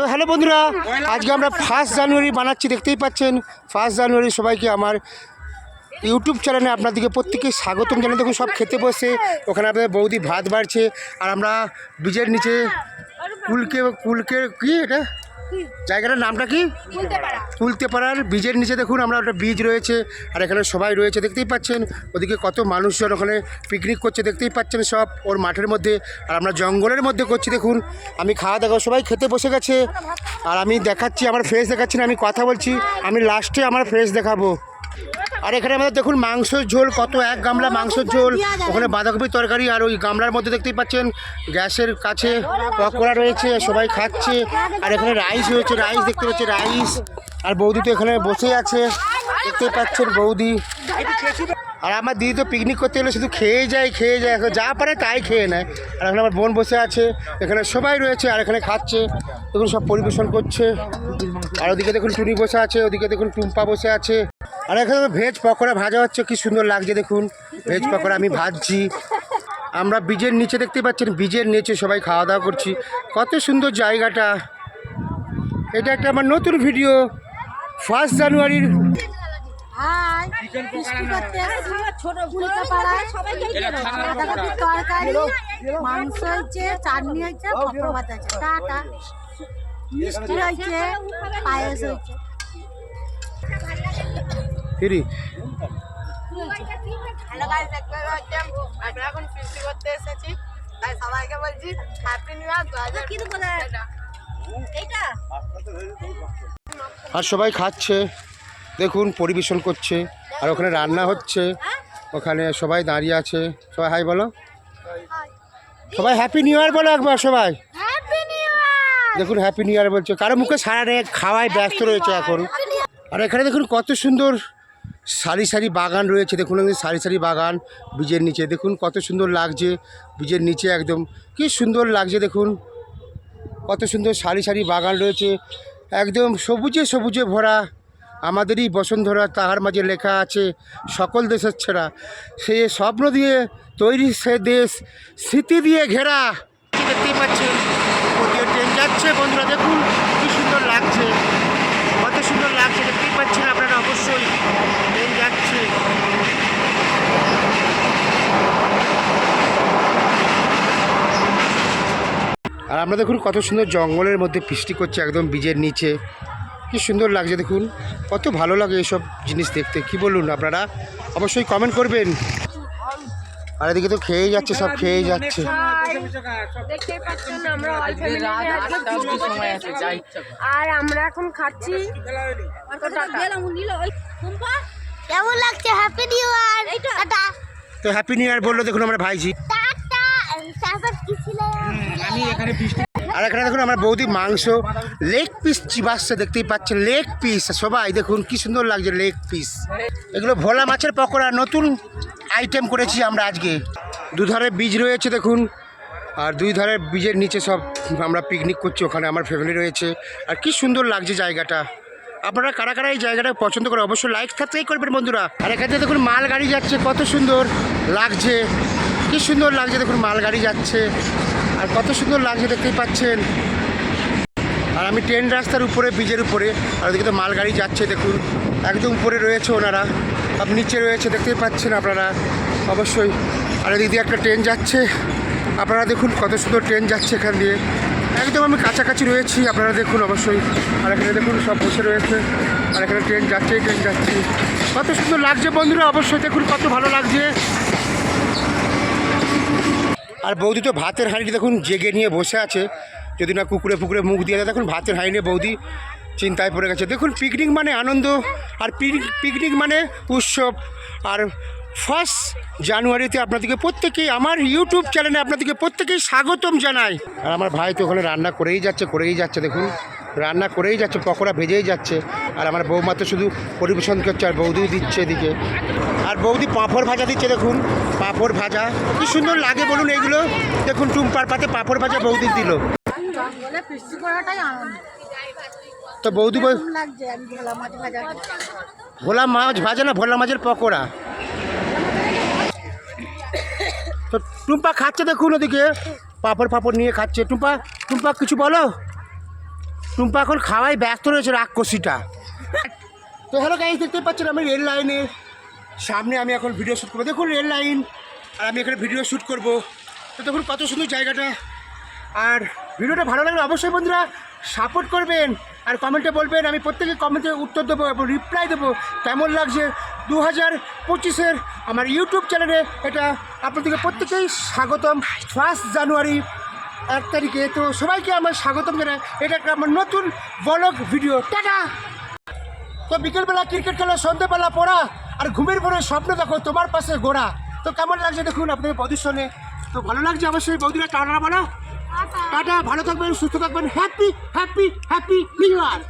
তো হ্যালো বন্ধুরা, আজকে আমরা ফার্স্ট জানুয়ারি বানাচ্ছি, দেখতেই পাচ্ছেন। ফার্স্ট জানুয়ারি সবাইকে আমার ইউটিউব চ্যানেলে আপনাদেরকে প্রত্যেকে স্বাগতম জানাই দেখুন সব খেতে বসে, ওখানে আপনাদের বৌদি ভাত বাড়ছে, আর আমরা বীজের নিচে কুলকে কুলকে, কি এটা? জায়গাটার নামটা কি? তুলতে পারার বীজের নিচে দেখুন আমরা একটা ব্রিজ রয়েছে আর এখানে সবাই রয়েছে দেখতেই পাচ্ছেন। ওদিকে কত মানুষজন ওখানে পিকনিক করছে দেখতেই পাচ্ছেন সব ওর মাঠের মধ্যে। আর আমরা জঙ্গলের মধ্যে করছি দেখুন। আমি খাওয়া দাওয়া সবাই খেতে বসে গেছে। আর আমি দেখাচ্ছি আমার ফ্রেশ দেখাচ্ছি না আমি কথা বলছি। আমি লাস্টে আমার ফ্রেশ দেখাবো। আর এখানে আমাদের দেখুন মাংসের ঝোল কত এক গামলা মাংসের ঝোল ওখানে বাঁধাকপির তরকারি আর ওই গামলার মধ্যে দেখতেই পাচ্ছেন গ্যাসের কাছে পকোড়া রয়েছে সবাই খাচ্ছে আর এখানে রাইস রয়েছে রাইস দেখতে পাচ্ছি রাইস। আর বৌদি তো এখানে বসে আছে দেখতে পাচ্ছেন বৌদি। আর আমার দিদি তো পিকনিক করতে গেলে শুধু খেয়ে যায় খেয়ে যায় এখন যা পারে তাই খেয়ে নেয়। আর এখানে আমার বোন বসে আছে এখানে সবাই রয়েছে আর এখানে খাচ্ছে দেখুন সব পরিবেশন করছে। আর ওদিকে দেখুন টুনি বসে আছে ওদিকে দেখুন টুম্পা বসে আছে আর এখানে ভেজ পকোড়া ভাজা হচ্ছে কি সুন্দর লাগছে দেখুন। ভেজ পকোড়া আমি ভাজছি। আমরা বীজের নিচে দেখতে পাচ্ছেন বীজের নিচে সবাই খাওয়া দাওয়া করছি। কত সুন্দর জায়গাটা। এটা একটা আমার নতুন ভিডিও ফার্স্ট জানুয়ারির। মাংস হয়েছে চাটনি হয়েছে। টাটা। মিষ্টি হয়েছে পায়েস হয়েছে। ফিরি? হ্যালো গাইস দেখতে পাচ্ছি। আমরা এখন ফিস্টি করতে এসেছি। তাই সবাইকে বলছি হ্যাপি নিউ ইয়ার দু হাজার এইটা? আর সবাই খাচ্ছে। দেখুন পরিবেশন করছে। আর ওখানে রান্না হচ্ছে। ওখানে সবাই দাঁড়িয়ে আছে। সবাই হাই বলো। সবাই হ্যাপি নিউ ইয়ার বলো একবার সবাই। হ্যাপি নিউ ইয়ার দেখুন হ্যাপি নিউ ইয়ার বলছে। কারও মুখে সারা খাওয়ায় ব্যস্ত রয়েছে এখন। আর এখানে দেখুন কত সুন্দর সারি সারি বাগান রয়েছে, দেখুন সারি সারি বাগান, বীজের নিচে, দেখুন কত সুন্দর লাগছে, বীজের নিচে একদম, কি সুন্দর লাগছে দেখুন, কত সুন্দর সারি সারি বাগান রয়েছে, একদম সবুজে সবুজে ভরা, আমাদেরই বসুন্ধরা তাহার মাঝে লেখা আছে, সকল দেশের ছেড়া, সে স্বপ্ন দিয়ে তৈরি সে দেশ, স্মৃতি দিয়ে ঘেরা। দেখতেই পাচ্ছেন ট্রেন যাচ্ছে বন্ধুরা, দেখুন কি সুন্দর লাগছে কত সুন্দর লাগছে দেখতেই পাচ্ছেন আপনারা অবশ্যই ট্রেন যাচ্ছে আর আমরা দেখুন কত সুন্দর জঙ্গলের মধ্যে বৃষ্টি করছে একদম বীজের নিচে। কি সুন্দর লাগছে দেখুন। কত ভালো লাগে এসব জিনিস দেখতে। কি বলুন আপনারা? অবশ্যই কমেন্ট করবেন। আর এদিকে তো খেয়েই যাচ্ছে সব খেয়েই যাচ্ছে। দেখতেই পাচ্ছেন আমরা অল ফ্যামিলি আর আমরা এখন খাচ্ছি। কেমন লাগছে? হ্যাপি নিউ ইয়ার তো হ্যাপি নিউ ইয়ার বলল দেখুন আমরা ভাইজি। আর এখানে দেখুন আমার বৌদি মাংস লেগ পিস চিবাচ্ছে, দেখতেই পাচ্ছেন লেগ পিস সবাই দেখুন কি সুন্দর লাগছে লেগ পিস এগুলো ভোলা মাছের পকোড়া, নতুন আইটেম করেছি আমরা আজকে। দুধারে বীজ রয়েছে দেখুন, আর দুই ধারে বীজের নিচে সব আমরা পিকনিক করছি, ওখানে আমার ফ্যামিলি রয়েছে। আর কি সুন্দর লাগছে জায়গাটা। আপনারা কারা কারা এই জায়গাটা পছন্দ করে অবশ্যই লাইক থাকতেই করবেন বন্ধুরা। আর এখানে দেখুন মাল গাড়ি যাচ্ছে, কত সুন্দর লাগছে। কি সুন্দর লাগছে দেখুন মাল গাড়ি যাচ্ছে। আর কত সুন্দর লাগছে দেখতেই পাচ্ছেন। আর আমি ট্রেন রাস্তার উপরে, ব্রিজের উপরে, আর ওদিকে তো মালগাড়ি যাচ্ছে, দেখুন। একদম উপরে রয়েছে ওনারা। আর নিচে রয়েছে, দেখতেই পাচ্ছেন আপনারা। অবশ্যই। আর এদিক দিয়ে একটা ট্রেন যাচ্ছে। আপনারা দেখুন কত সুন্দর ট্রেন যাচ্ছে এখান দিয়ে। একদম আমি কাছাকাছি রয়েছি, আপনারা দেখুন অবশ্যই। আর এখানে দেখুন সব বসে রয়েছে। আর এখানে ট্রেন যাচ্ছে ট্রেন যাচ্ছে। কত সুন্দর লাগছে বন্ধুরা, অবশ্যই দেখুন কত ভালো লাগছে। আর বৌদি তো ভাতের হাঁড়ি দেখুন জেগে নিয়ে বসে আছে। যদি না কুকুরে ফুকুরে মুখ দিয়ে দেয়, দেখুন ভাতের হাঁড়ি নিয়ে বৌদি চিন্তায় পড়ে গেছে। দেখুন পিকনিক মানে আনন্দ আর পিকনিক মানে উৎসব। আর ফার্স্ট জানুয়ারিতে আপনাদেরকে প্রত্যেকেই আমার ইউটিউব চ্যানেলে আপনাদেরকে প্রত্যেকেই স্বাগতম জানাই। আর আমার ভাই তো ওখানে রান্না করেই যাচ্ছে করেই যাচ্ছে, দেখুন। রান্না করেই যাচ্ছে, পকোড়া ভেজেই যাচ্ছে। আর আমার বৌমা তো শুধু পরিবেশন করছে আর বৌদিও দিচ্ছে এদিকে। আর বৌদি পাঁপড় ভাজা দিচ্ছে দেখুন পাঁপড় ভাজা। কি সুন্দর লাগে বলুন এইগুলো। দেখুন টুম্পার পাতে পাঁপড় ভাজা বৌদি দিল। তো বৌদি ভোলা মাছ ভাজা? না ভোলা মাছের পকোড়া? তো টুম্পা খাচ্ছে দেখুন ওদিকে। পাঁপড় ফাপড় নিয়ে খাচ্ছে। টুম্পা টুম্পা কিছু বলো? টুম্পা এখন খাওয়াই ব্যস্ত রয়েছে রাক্ষসীটা। তো হ্যালো গাইজ দেখতে পাচ্ছেন আমি রেল লাইনের সামনে আমি এখন ভিডিও শ্যুট করব। দেখুন রেল লাইন আর আমি এখানে ভিডিও শ্যুট করব। তো দেখুন, কত সুন্দর জায়গাটা। আর ভিডিওটা ভালো লাগলে অবশ্যই বন্ধুরা সাপোর্ট করবেন আর কমেন্টে বলবেন, আমি প্রত্যেকে কমেন্টে উত্তর দেবো এবং রিপ্লাই দেবো। কেমন লাগছে? দু হাজার পঁচিশের আমার ইউটিউব চ্যানেলে এটা আপনাদেরকে প্রত্যেকেই স্বাগতম। ফার্স্ট জানুয়ারি এক তারিখে। তো সবাইকে আমার স্বাগতম জানাই। এটা একটা আমার নতুন ব্লগ ভিডিও টাটা! তো বিকেলবেলা ক্রিকেট খেলা, সন্ধ্যেবেলা পড়া। আর ঘুমের পরে স্বপ্ন দেখো তোমার পাশে গোড়া তো কেমন লাগছে দেখুন আপনাদের প্রদূষণে তো ভালো লাগছে অবশ্যই বৌদিরা টাটা বলো। টাটা। ভালো থাকবেন সুস্থ থাকবেন। Happy happy happy new year